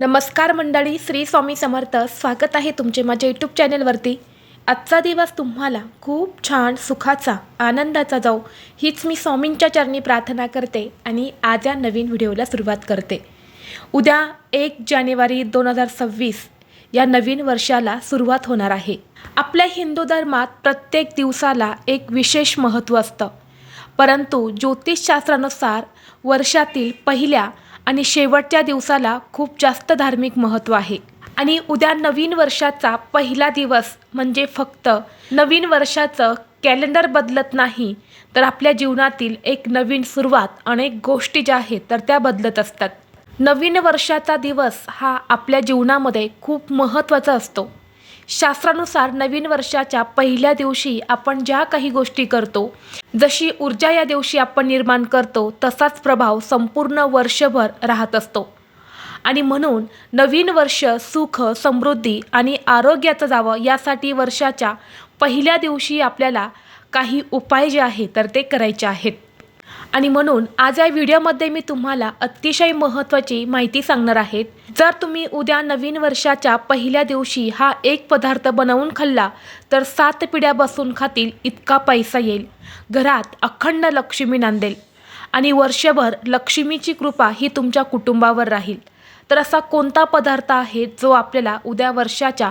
नमस्कार मंडळी श्री स्वामी समर्थ. स्वागत आहे तुमचे माझ्या यूट्यूब चॅनलवरती आजचा दिवस तुम्हाला खूप छान सुखाचा आनंदाचा जाऊ हीच मी स्वामींच्या चरणी प्रार्थना करते आणि आज या नवीन व्हिडिओला सुरुवात करते. उद्या एक जानेवारी दोन हजार सव्वीस या नवीन वर्षाला सुरुवात होणार आहे. आपल्या हिंदू धर्मात प्रत्येक दिवसाला एक विशेष महत्त्व असतं. परंतु ज्योतिषशास्त्रानुसार वर्षातील पहिल्या आणि शेवटच्या दिवसाला खूप जास्त धार्मिक महत्त्व आहे. आणि उद्या नवीन वर्षाचा पहिला दिवस म्हणजे फक्त नवीन वर्षाचं कॅलेंडर बदलत नाही तर आपल्या जीवनातील एक नवीन सुरुवात अनेक गोष्टी ज्या आहेत तर त्या बदलत असतात. नवीन वर्षाचा दिवस हा आपल्या जीवनामध्ये खूप महत्त्वाचा असतो. शास्त्रानुसार नवीन वर्षाच्या पहिल्या दिवशी आपण ज्या काही गोष्टी करतो जशी ऊर्जा या दिवशी आपण निर्माण करतो तसाच प्रभाव संपूर्ण वर्षभर राहत असतो. आणि म्हणून नवीन वर्ष सुख समृद्धी आणि आरोग्याचं जावं यासाठी वर्षाच्या पहिल्या दिवशी आपल्याला काही उपाय जे आहे तर ते करायचे आहेत. आणि म्हणून आज या व्हिडिओमध्ये मी तुम्हाला अतिशय महत्त्वाची माहिती सांगणार आहेत जर तुम्ही उद्या नवीन वर्षाच्या पहिल्या दिवशी हा एक पदार्थ बनवून खाल्ला तर सात पिढ्या बसून खातील इतका पैसा येईल. घरात अखंड लक्ष्मी नांदेल. आणि वर्षभर लक्ष्मीची कृपा ही तुमच्या कुटुंबावर राहील. तर असा कोणता पदार्थ आहे जो आपल्याला उद्या वर्षाच्या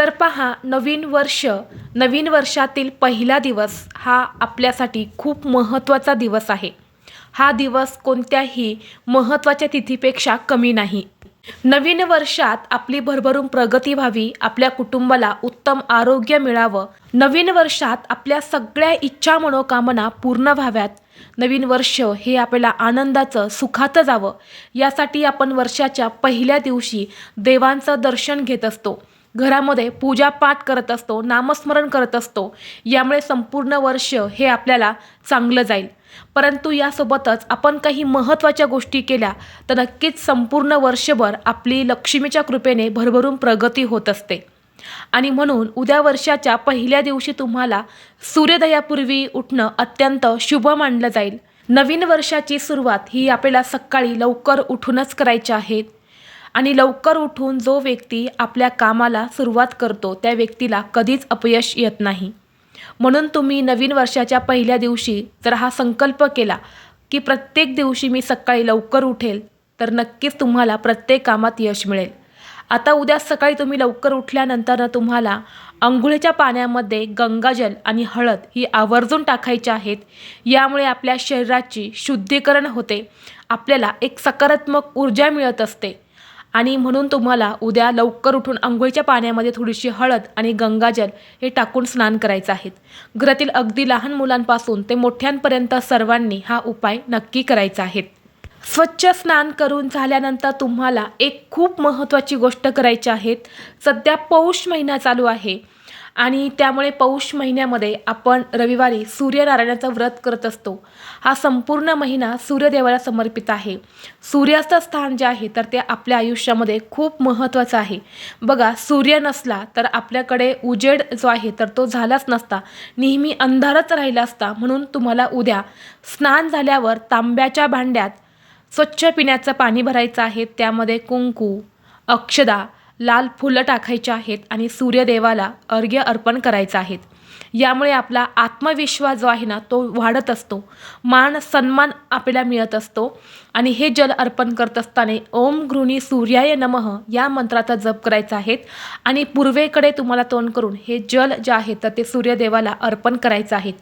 तर पहा नवीन वर्ष नवीन वर्षातील पहिला दिवस हा आपल्यासाठी खूप महत्त्वाचा दिवस आहे. हा दिवस कोणत्याही महत्त्वाच्या तिथीपेक्षा कमी नाही. नवीन वर्षात आपली भरभरून प्रगती व्हावी आपल्या कुटुंबाला उत्तम आरोग्य मिळावं. नवीन वर्षात आपल्या सगळ्या इच्छा मनोकामना पूर्ण व्हाव्यात. नवीन वर्ष हे आपल्याला आनंदाचं सुखाचं जावं. यासाठी आपण वर्षाच्या पहिल्या दिवशी देवांचं दर्शन घेत असतो. घरामध्ये पूजापाठ करत असतो नामस्मरण करत असतो यामुळे संपूर्ण वर्ष हे आपल्याला चांगलं जाईल. परंतु यासोबतच आपण काही महत्त्वाच्या गोष्टी केल्या तर नक्कीच संपूर्ण वर्षभर आपली लक्ष्मीच्या कृपेने भरभरून प्रगती होत असते. आणि म्हणून उद्या वर्षाच्या पहिल्या दिवशी तुम्हाला सूर्योदयापूर्वी उठणं अत्यंत शुभ मानलं जाईल. नवीन वर्षाची सुरुवात ही आपल्याला सकाळी लवकर उठूनच करायची आहे. आणि लवकर उठून जो व्यक्ती आपल्या कामाला सुरुवात करतो त्या व्यक्तीला कधीच अपयश येत नाही. म्हणून तुम्ही नवीन वर्षाच्या पहिल्या दिवशी जर हा संकल्प केला की प्रत्येक दिवशी मी सकाळी लवकर उठेल तर नक्कीच तुम्हाला प्रत्येक कामात यश मिळेल. आता उद्या सकाळी तुम्ही लवकर उठल्यानंतर तुम्हाला अंघोळीच्या पाण्यामध्ये गंगाजल आणि हळद ही आवर्जून टाकायची आहेत. यामुळे आपल्या शरीराची शुद्धीकरण होते. आपल्याला एक सकारात्मक ऊर्जा मिळत असते. आणि म्हणून तुम्हाला उद्या लवकर उठून आंघोळीच्या पाण्यामध्ये थोडीशी हळद आणि गंगाजल हे टाकून स्नान करायचं आहे. घरातील अगदी लहान मुलांपासून ते मोठ्यांपर्यंत सर्वांनी हा उपाय नक्की करायचा आहे. स्वच्छ स्नान करून झाल्यानंतर तुम्हाला एक खूप महत्त्वाची गोष्ट करायची आहेत सध्या पौष महिना चालू आहे. आणि त्यामुळे पौष महिन्यामध्ये आपण रविवारी सूर्यनारायणाचं व्रत करत असतो. हा संपूर्ण महिना सूर्यदेवाला समर्पित आहे. सूर्याचं स्थान जे आहे तर ते आपल्या आयुष्यामध्ये खूप महत्त्वाचं आहे. बघा सूर्य नसला तर आपल्याकडे उजेड जो आहे तर तो झालाच नसता. नेहमी अंधारच राहिला असता म्हणून तुम्हाला उद्या स्नान झाल्यावर तांब्याच्या भांड्यात स्वच्छ पिण्याचं पाणी भरायचं आहे. त्यामध्ये कुंकू अक्षदा लाल फुलं टाकायची आहेत आणि सूर्यदेवाला अर्घ्य अर्पण करायचं आहेत. यामुळे आपला आत्मविश्वास जो आहे ना तो वाढत असतो. मान सन्मान आपल्याला मिळत असतो. आणि हे जल अर्पण करत असताना ओम घृणी सूर्याय नमः या मंत्राचा जप करायचा आहे. आणि पूर्वेकडे तुम्हाला तोंड करून हे जल जे आहे तर ते सूर्यदेवाला अर्पण करायचं आहे.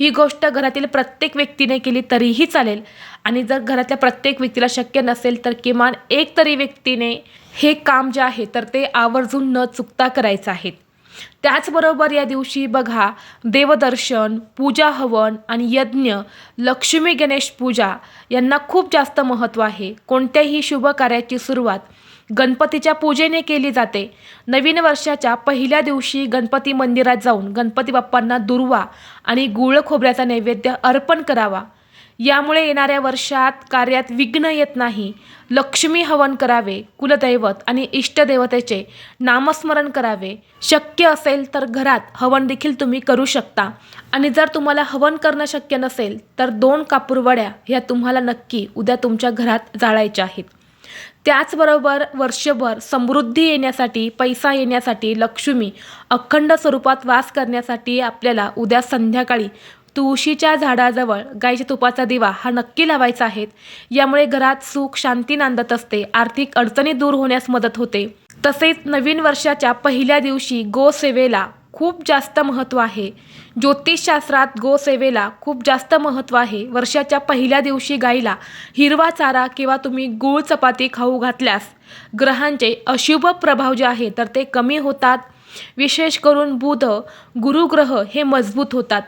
ही गोष्ट घरातील प्रत्येक व्यक्तीने केली तरीही चालेल. आणि जर घरातल्या प्रत्येक व्यक्तीला शक्य नसेल तर किमान एक तरी व्यक्तीने हे काम जे आहे तर ते आवर्जून न चुकता करायचं आहे. त्याचबरोबर या दिवशी बघा देवदर्शन पूजा हवन आणि यज्ञ लक्ष्मी गणेश पूजा यांना खूप जास्त महत्त्व आहे. कोणत्याही शुभ कार्याची सुरुवात गणपतीच्या पूजेने केली जाते. नवीन वर्षाच्या पहिल्या दिवशी गणपती मंदिरात जाऊन गणपती बाप्पांना दुर्वा आणि गुळ खोबऱ्याचा नैवेद्य अर्पण करावा. यामुळे येणाऱ्या वर्षात कार्यात विघ्न येत नाही. लक्ष्मी हवन करावे कुलदैवत आणि इष्टदेवतेचे नामस्मरण करावे. शक्य असेल तर घरात हवन देखील तुम्ही करू शकता. आणि जर तुम्हाला हवन करणं शक्य नसेल तर दोन कापूरवड्या ह्या तुम्हाला नक्की उद्या तुमच्या घरात जाळायच्या आहेत. त्याचबरोबर वर्षभर समृद्धी येण्यासाठी पैसा येण्यासाठी लक्ष्मी अखंड स्वरूपात वास करण्यासाठी आपल्याला उद्या संध्याकाळी तुळशीच्या झाडाजवळ गाईच्या तुपाचा दिवा हा नक्की लावायचा आहे. यामुळे घरात सुख शांती नांदत असते. आर्थिक अडचणी दूर होण्यास मदत होते. तसेच नवीन वर्षाच्या पहिल्या दिवशी गोसेवेला खूप जास्त महत्त्व आहे. ज्योतिषशास्त्रात गोसेवेला खूप जास्त महत्त्व आहे. वर्षाच्या पहिल्या दिवशी गाईला हिरवा चारा किंवा तुम्ही गूळ चपाती खाऊ घातल्यास ग्रहांचे अशुभ प्रभाव जे आहे तर ते कमी होतात. विशेष करून बुध गुरुग्रह हे मजबूत होतात.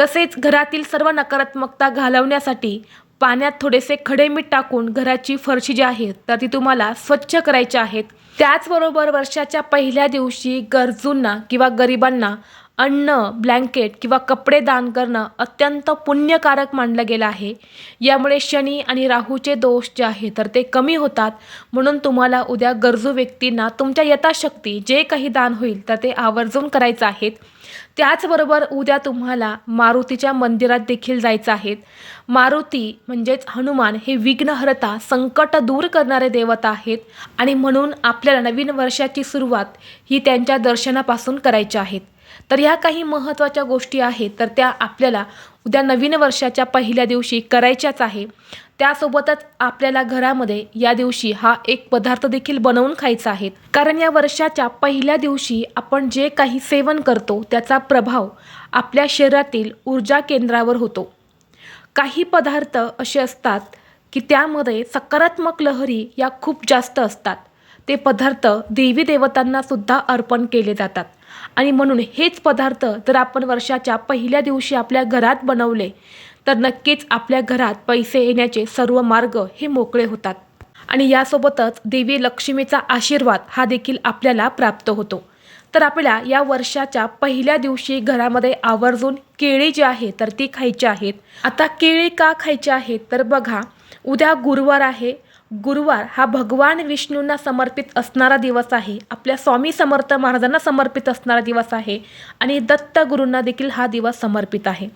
तसेच घरातील सर्व नकारात्मकता घालवण्यासाठी पाण्यात थोडेसे खडे मीठ टाकून घराची फरशी जी आहे तर ती तुम्हाला स्वच्छ करायची आहेत त्याचबरोबर वर्षाच्या पहिल्या दिवशी गरजूंना किंवा गरिबांना अन्न ब्लँकेट किंवा कपडे दान करणं अत्यंत पुण्यकारक मानलं गेलं आहे. यामुळे शनी आणि राहूचे दोष जे आहे तर ते कमी होतात. म्हणून तुम्हाला उद्या गरजू व्यक्तींना तुमच्या यथाशक्ती जे काही दान होईल तर ते आवर्जून करायचं आहेत त्याचबरोबर उद्या तुम्हाला मारुतीच्या मंदिरात देखील जायचं आहे. मारुती म्हणजेच हनुमान हे विघ्नहरता संकट दूर करणारे देवता आहेत आणि म्हणून आपल्याला नवीन वर्षाची सुरुवात ही त्यांच्या दर्शनापासून करायची आहेत तर ह्या काही महत्त्वाच्या गोष्टी आहेत तर त्या आपल्याला उद्या नवीन वर्षाच्या पहिल्या दिवशी करायच्याच आहे. त्यासोबतच आपल्याला घरामध्ये या दिवशी हा एक पदार्थ देखील बनवून खायचा आहे. कारण या वर्षाच्या पहिल्या दिवशी आपण जे काही सेवन करतो त्याचा प्रभाव आपल्या शरीरातील ऊर्जा केंद्रावर होतो. काही पदार्थ असे असतात की त्यामध्ये सकारात्मक लहरी या खूप जास्त असतात. ते पदार्थ देवी देवतांना सुद्धा अर्पण केले जातात. आणि म्हणून हेच पदार्थ जर आपण वर्षाच्या पहिल्या दिवशी आपल्या घरात बनवले तर नक्कीच आपल्या घरात पैसे येण्याचे सर्व मार्ग हे मोकळे होतात. आणि यासोबतच देवी लक्ष्मीचा आशीर्वाद हा देखील आपल्याला प्राप्त होतो. तर आपल्याला या वर्षाच्या पहिल्या दिवशी घरामध्ये आवर्जून केळी जी आहे तर ती खायची आहेत. आता केळी का खायची आहेत? तर बघा उद्या गुरुवार आहे गुरुवार हा भगवान विष्णूंना समर्पित असणारा दिवस आहे. आपल्या स्वामी समर्थ महाराजांना समर्पित असणारा दिवस आहे आणि दत्त गुरूंना देखील हा दिवस समर्पित आहे.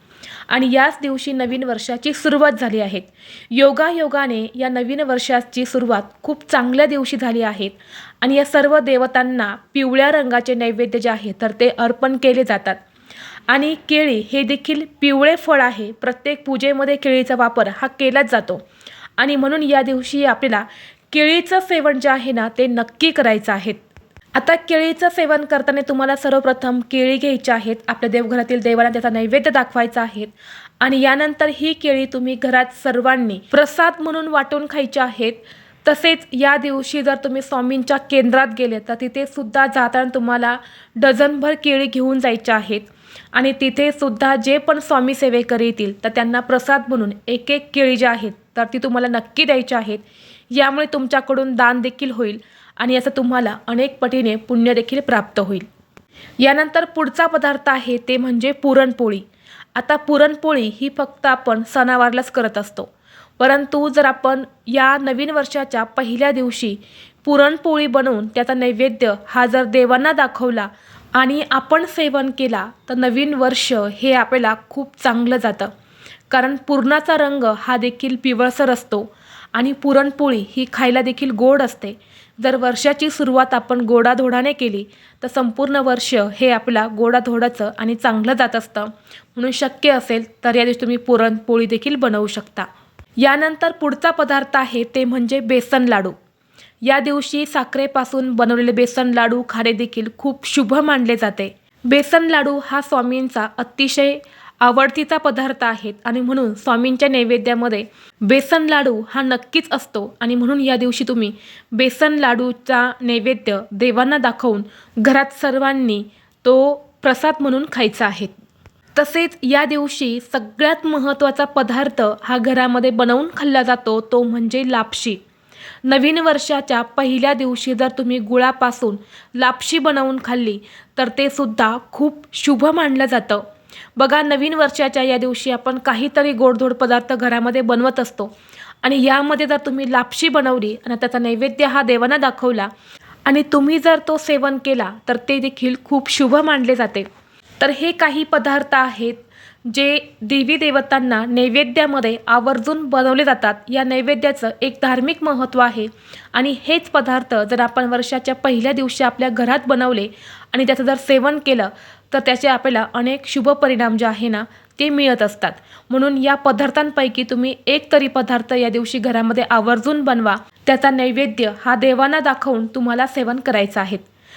आणि याच दिवशी नवीन वर्षाची सुरुवात झाली आहे. योगायोगाने या नवीन वर्षाची सुरुवात खूप चांगल्या दिवशी झाली आहे आणि या सर्व देवतांना पिवळ्या रंगाचे नैवेद्य जे आहे तर ते अर्पण केले जातात. आणि केळी हे देखील पिवळे फळ आहे. प्रत्येक पूजेमध्ये केळीचा वापर हा केलाच जातो. आणि म्हणून या दिवशी आपल्याला केळीचं सेवन जे आहे ना ते नक्की करायचं आहे. आता केळीचं सेवन करताना तुम्हाला सर्वप्रथम केळी घ्यायची आहेत आपल्या देवघरातील देवाला त्याचा नैवेद्य दाखवायचा आहे. आणि यानंतर ही केळी तुम्ही घरात सर्वांनी प्रसाद म्हणून वाटून खायची आहेत. तसेच या दिवशी जर तुम्ही स्वामींच्या केंद्रात गेले तर तिथे सुद्धा जाताना तुम्हाला डझनभर केळी घेऊन जायच्या आहेत. आणि तिथे सुद्धा जे पण स्वामी सेवेकरी येतील तर त्यांना प्रसाद म्हणून एक एक केळी ज्या आहेत तर ती तुम्हाला नक्की द्यायची आहेत. यामुळे तुमच्याकडून दान देखील होईल आणि याचं तुम्हाला अनेक पटीने पुण्य देखील प्राप्त होईल. यानंतर पुढचा पदार्थ आहे ते म्हणजे पुरणपोळी. आता पुरणपोळी ही फक्त आपण सणावारलाच करत असतो. परंतु जर आपण या नवीन वर्षाच्या पहिल्या दिवशी पुरणपोळी बनवून त्याचा नैवेद्य हा जर देवांना दाखवला आणि आपण सेवन केला तर नवीन वर्ष हे आपल्याला खूप चांगलं जातं. कारण पुरणाचा रंग हा देखील पिवळसर असतो आणि पुरणपोळी ही खायला देखील गोड असते. जर वर्षाची सुरुवात आपण गोडाधोडाने केली तर संपूर्ण वर्ष हे आपला गोडाधोडाचं आणि चांगलं जात असतं. म्हणून शक्य असेल तर या दिवशी तुम्ही पुरणपोळी देखील बनवू शकता. यानंतर पुढचा पदार्थ आहे ते म्हणजे बेसन लाडू. या दिवशी साखरेपासून बनवलेले बेसन लाडू खाणे देखील खूप शुभ मानले जाते. बेसन लाडू हा स्वामींचा अतिशय आवडतीचा पदार्थ आहेत आणि म्हणून स्वामींच्या नैवेद्यामध्ये बेसन लाडू हा नक्कीच असतो. आणि म्हणून या दिवशी तुम्ही बेसन लाडूचा नैवेद्य देवांना दाखवून घरात सर्वांनी तो प्रसाद म्हणून खायचा आहे. तसेच या दिवशी सगळ्यात महत्त्वाचा पदार्थ हा घरामध्ये बनवून खाल्ला जातो तो म्हणजे लापशी. नवीन वर्षाच्या पहिल्या दिवशी जर तुम्ही गुळापासून लापशी बनवून खाल्ली तर ते सुद्धा खूप शुभ मानलं जातं. बघा नवीन वर्षाच्या या दिवशी आपण काहीतरी गोडधोड पदार्थ घरामध्ये बनवत असतो आणि यामध्ये जर तुम्ही लापशी बनवली आणि त्याचा नैवेद्य हा देवांना दाखवला आणि तुम्ही जर तो सेवन केला तर ते देखील खूप शुभ मानले जाते. तर हे काही पदार्थ आहेत जे देवी देवतांना नैवेद्यामध्ये आवर्जून बनवले जातात या नैवेद्याचं एक धार्मिक महत्त्व आहे. आणि हेच पदार्थ जर आपण वर्षाच्या पहिल्या दिवशी आपल्या घरात बनवले आणि त्याचं जर सेवन केलं तर त्याचे आपल्याला अनेक शुभ परिणाम जे आहे ना ते मिळत असतात. म्हणून या पदार्थांपैकी तुम्ही एक तरी पदार्थ या दिवशी घरामध्ये आवर्जून बनवा. त्याचा नैवेद्य हा देवांना दाखवून तुम्हाला सेवन करायचं आहे.